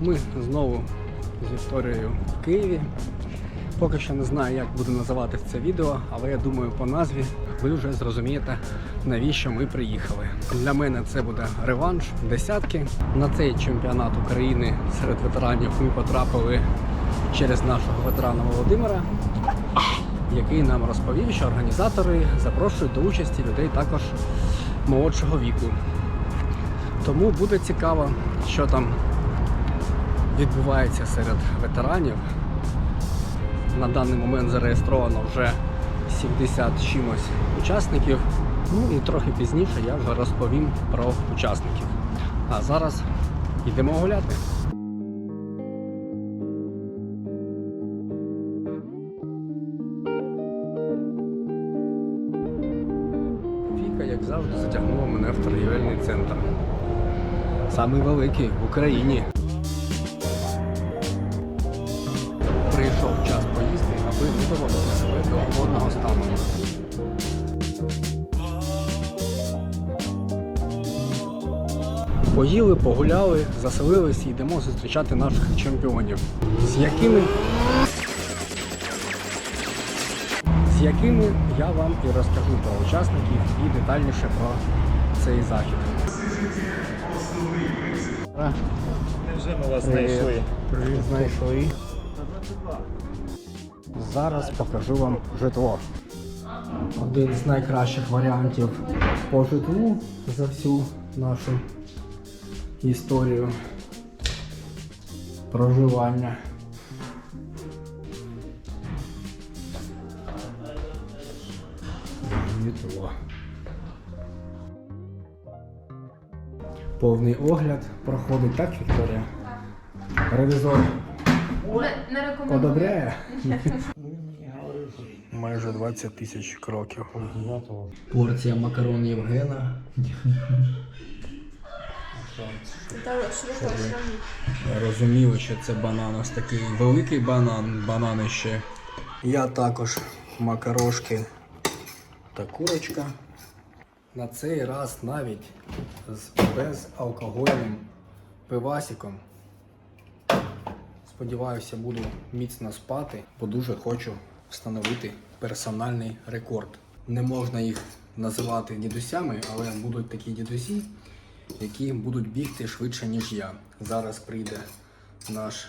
Ми знову з Вікторією в Києві. Поки що не знаю, як буду називати це відео, але я думаю, по назві ви вже зрозумієте, навіщо ми приїхали. Для мене це буде реванш десятки. На цей чемпіонат України серед ветеранів ми потрапили через нашого ветерана Володимира, який нам розповів, що організатори запрошують до участі людей також молодшого віку. Тому буде цікаво, що там відбувається серед ветеранів. На даний момент зареєстровано вже 70 чимось учасників. Ну і трохи пізніше я вже розповім про учасників. А зараз йдемо гуляти. Віка, як завжди, затягнула мене в торгівельний центр. Самий великий в Україні. Прийшов час поїсти, аби не доводити себе до голодного стану. Поїли, погуляли, заселились і йдемо зустрічати наших чемпіонів. З якими з якими я вам і розкажу про учасників і детальніше про цей захід. Вже ми вас знайшли. Привіт, знайшли. Зараз покажу вам житло. Один з найкращих варіантів по житлу за всю нашу історію проживання. Повний огляд проходить так, Вікторія? Ревізор Не, не рекомендую. Одобряє? Майже 20 тисяч кроків. Порція макарон Євгена. Розуміли, що це банан. Ось такий великий банан, банани ще. Я також макарошки та курочка. На цей раз навіть з безалкогольним пивасиком. Сподіваюся, буду міцно спати, бо дуже хочу встановити персональний рекорд. Не можна їх називати дідусями, але будуть такі дідусі, які будуть бігти швидше, ніж я. Зараз прийде наш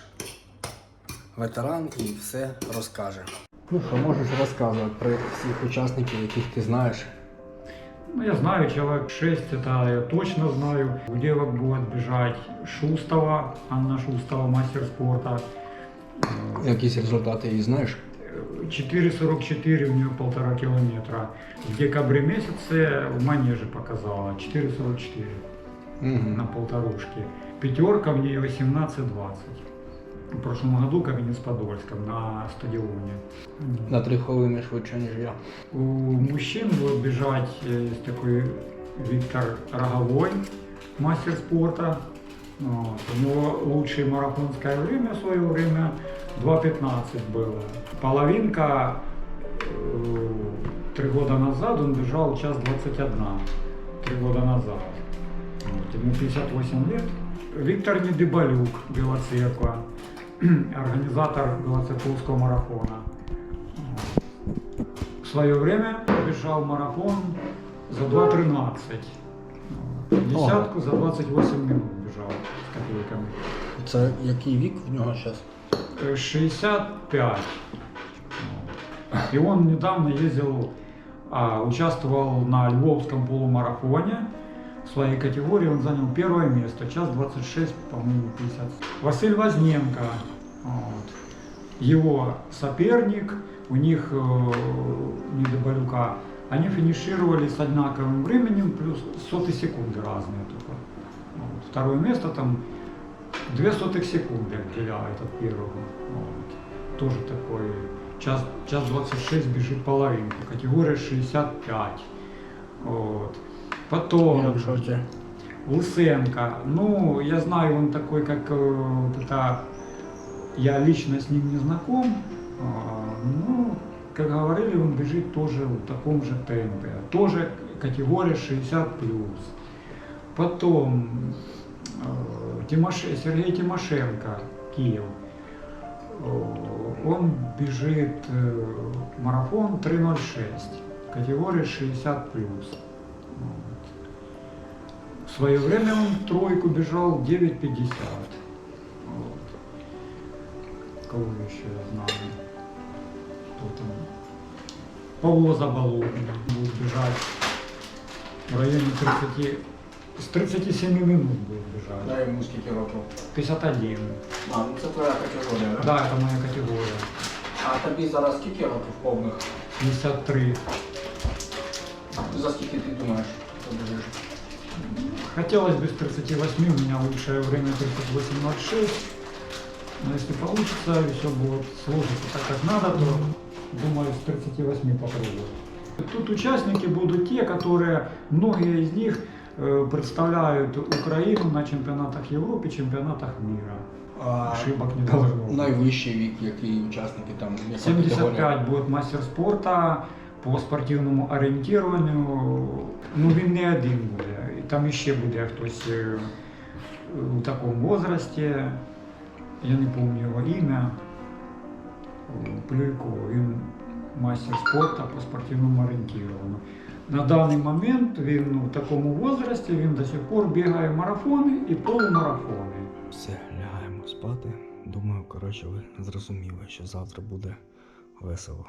ветеран і все розкаже. Ну що, можеш розказувати про всіх учасників, яких ти знаєш. Ну, я знаю, человек 6, это я точно знаю. У девок будет бежать Шустова, Анна Шустова, мастер спорта. Якісь результати її знаєш? 4,44 у нее полтора километра. В декабре месяце в манеже показала 4,44 на Угу. полторушке. Пятерка в нее 18-20. В прошлом году в Каменец-Подольском на стадионе. На три хвилини швидше, ніж я. У мужчин будет бежать э, есть такой Виктор Роговой, мастер спорта. Вот. У него лучшее марафонское время в свое время 2.15 было. Половинка э, три года назад он бежал час 21. Три года назад. Вот. Ему 58 лет. Виктор Недыбалюк, Белоцерква, организатор Белоцерковского марафона. В свое время бежал марафон за 2.13. Десятку за 28 минут бежал с копейками. Це який вік в нього зараз? Э, 65. И он недавно ездил, а, участвовал на Львовском полумарафоне. Своей категории он занял первое место, час 26, по-моему, 50. Василь Возненко, вот. его соперник, у них э, недобалюка, они финишировали с одинаковым временем, плюс соты секунды разные только. Вот. Второе место там две сотых секунды отделяет от первого. Вот. Тоже такой час, час 26 бежит половинку, категория 65. Вот. Потом Я в шоці. Лысенко. Ну, я знаю, он такой, как э, вот это, я лично с ним не знаком, А, Ну, как говорили, он бежит тоже в таком же темпе. Тоже категория 60 Потом э, Тимоше- Сергей Тимошенко, Киев. Э, Он бежит марафон 3.06, категория 60 Вот. В свое время он тройку бежал 9.50. Вот. Кого еще я знаю? Кто там? Павло Заболотный будет бежать в районе 30, с 37 минут будет бежать. Дай йому скільки років. 51. А, ну це твоя категорія, Да, это моя категория. А тобі зараз скільки років повних? 53. За скільки ти думаєш? побіжиш? Хотелось бы с 38, у меня лучшее время 38.06. Но если получится и все будет сложиться так, как надо, то думаю с 38 попробую. Тут участники будут те, которые, многие из них э, представляют Украину на чемпионатах Европы, чемпионатах мира. А, Ошибок не должно быть. найвищий вік, який учасники там яка 75 категорія? будет мастер спорта по спортивному орієнтуванню. Ну він не один буде. Там ще буде хтось е, у такому возрасті. Я не пам'ятаю його ім'я. Плюйко, він мастер спорту по спортивному орієнтуванню. На даний момент він в такому возрасті він до сих пор бігає марафони і полумарафони. Все, лягаємо спати. Думаю, коротше, ви зрозуміли, що завтра буде весело.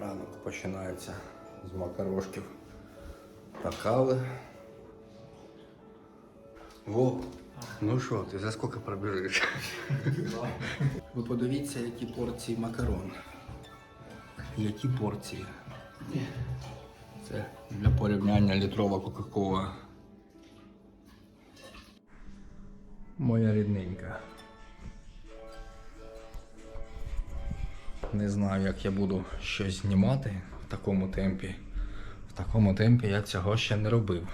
Ранок починається з макарошків та кави. Во, ну що, ти за скільки пробіжиш? Ви подивіться, які порції макарон. Які порції? Це для порівняння літрова Кока-Кола. Моя рідненька. Не знаю, як я буду щось знімати в такому темпі. В такому темпі я цього ще не робив.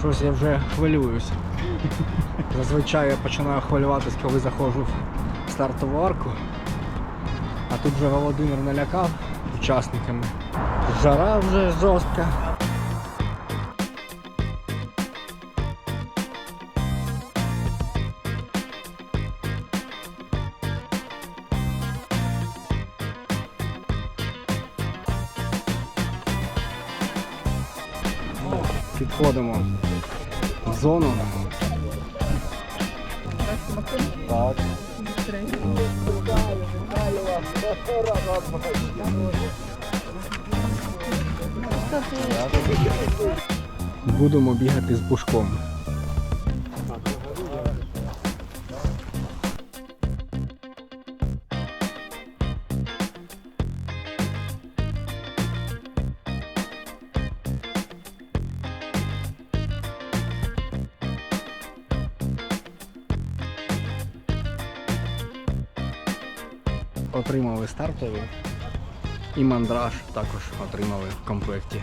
Щось я вже хвилююсь. Зазвичай я починаю хвилюватись, коли заходжу в стартову арку. А тут вже Володимир налякав учасниками. Жара вже жорстка. Підходимо в зону. Так. Будемо бігати з пушком. Отримали стартові. І мандраж також отримали в комплекті.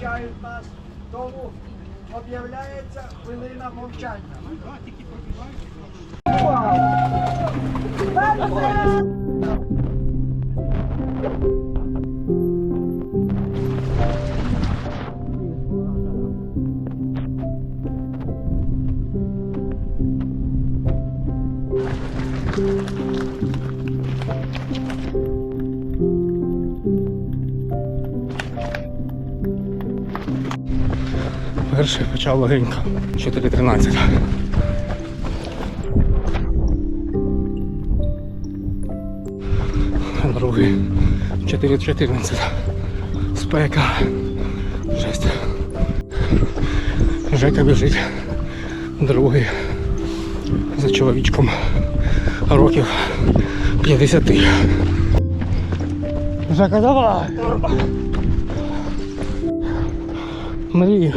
Захищають нас, тому об'являється хвилина мовчання. Перший почав легенько. 4.13. Другий. 4.14. Спека. Жесть. Жека біжить. Другий. За чоловічком років 50. Жека, давай! Мрії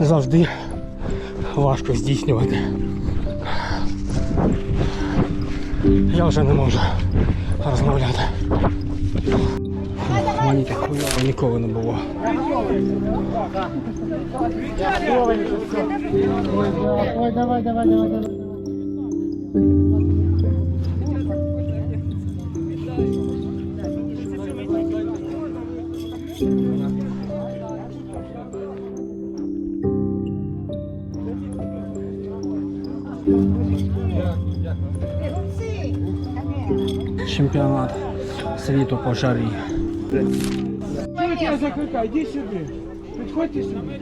завжди важко здійснювати. Я вже не можу розмовляти. Мені так хуйово ніколи не було. Ой, давай, давай, давай, давай. Чемпіонат світу по жарі. Тебе закликаю? Іди сюди. Підходьте сюди.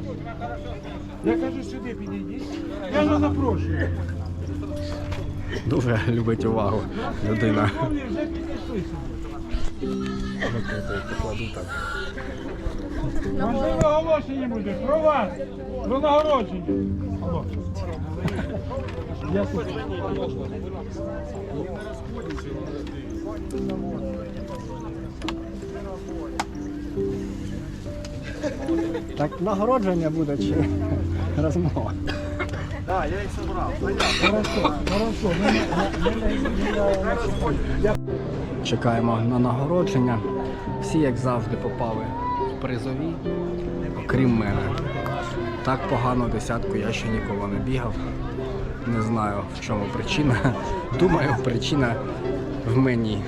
Я кажу сюди підійди. Я вже запрошую. Дуже любить увагу людина. Вже підійшли сюди. Покладу так. Можливо, оголошення буде про вас, про нагородження. Я тут. Так нагородження буде чи розмова? Ми- ми- ми- ми- Чекаємо на нагородження. Всі, як завжди, попали в призові, окрім мене. Так погано десятку я ще ніколи не бігав. Не знаю в чому причина. Думаю, причина в мені.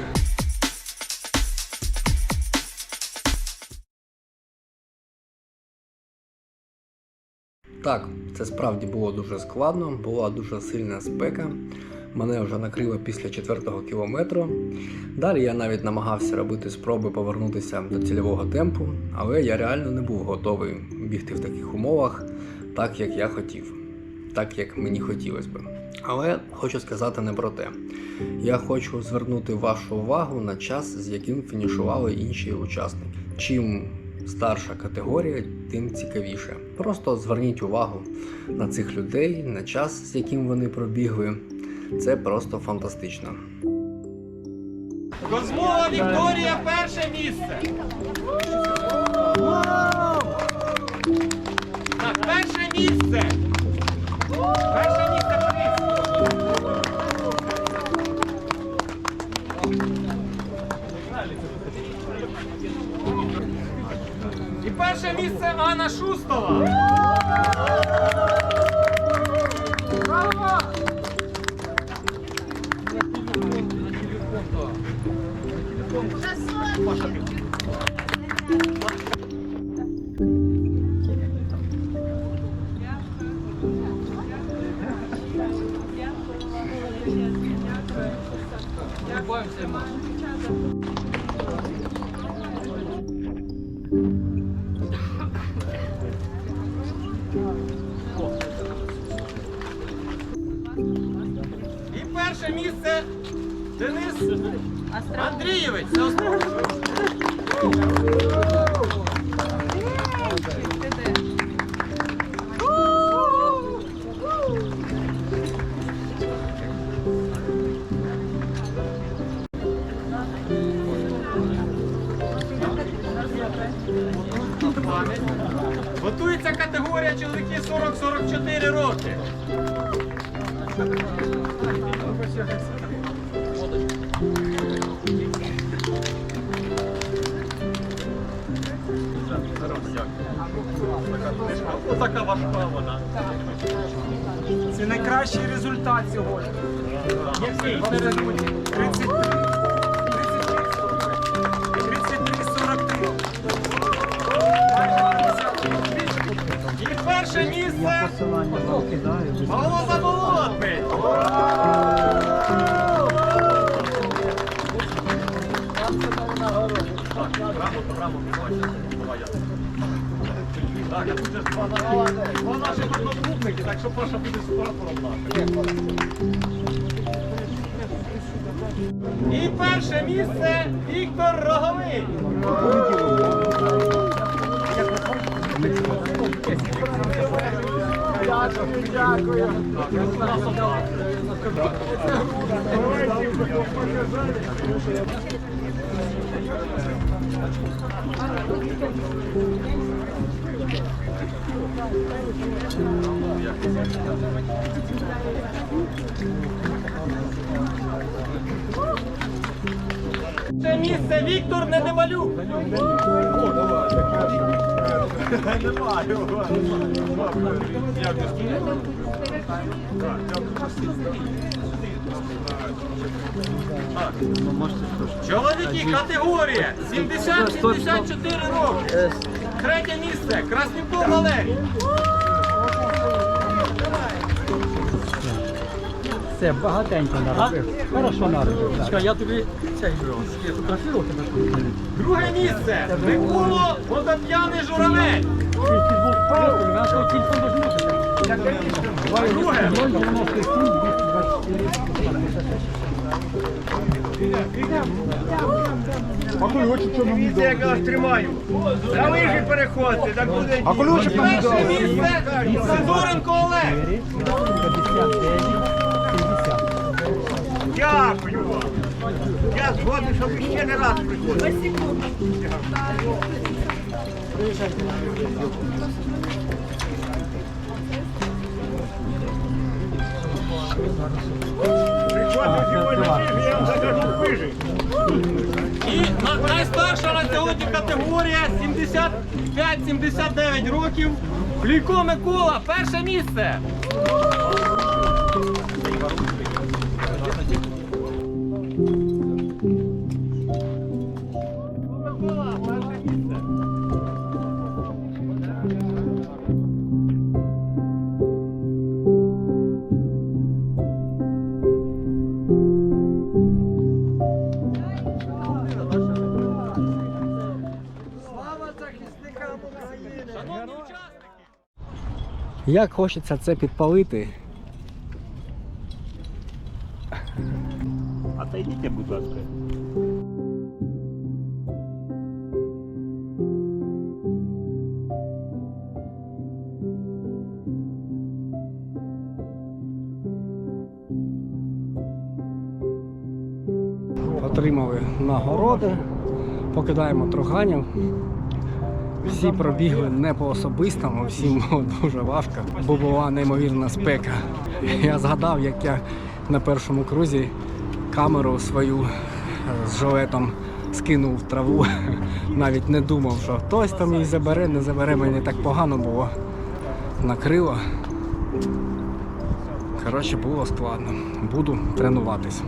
Так, це справді було дуже складно, була дуже сильна спека. Мене вже накрило після четвертого кілометру. Далі я навіть намагався робити спроби повернутися до цільового темпу, але я реально не був готовий бігти в таких умовах, так як я хотів, так як мені хотілося би. Але хочу сказати не про те. Я хочу звернути вашу увагу на час, з яким фінішували інші учасники. Чим старша категорія, тим цікавіше. Просто зверніть увагу на цих людей, на час, з яким вони пробігли. Це просто фантастично. Козлова Вікторія перше місце. Так, перше місце. Перше місце Анна Шустова. І перше Денис Андрійович. Це. Готується категорія чоловіки 40-44 роки. Отака важка вона. Це найкращий результат сьогодні. 33. Перше місце Павло Заболотний. Так, а тут же два наші- два наших одногрупники, так що Паша буде прапором нашим. І перше місце Віктор Роговий. Дякую, дякую. Давайте показали. Thank you. Це місце Віктор не Недемалюк. Чоловіки, категорія 70-74 роки. Третє місце Краснюков Валерій. Це багатенько наробив. Хорошо наробив. Я тобі цей я фотографував тебе. Друге місце Миколо Водоп'яний Журавель. Друге. Дивіться, як я вас тримаю. На лижі переходьте, так буде. А коли І перше місце Сидоренко Олег. Я щоб ще не раз приходили. І на- найстарша на сьогодні категорія 75-79 років. Плійко Микола, перше місце. Як хочеться це підпалити. Отойдіть, будь ласка. Отримали нагороди, покидаємо троганів. Всі пробігли не по особистому, всім було дуже важко, бо була неймовірна спека. Я згадав, як я на першому крузі камеру свою е, з жилетом скинув в траву. Навіть не думав, що хтось там її забере, не забере, мені так погано було. Накрило. Коротше, було складно. Буду тренуватись.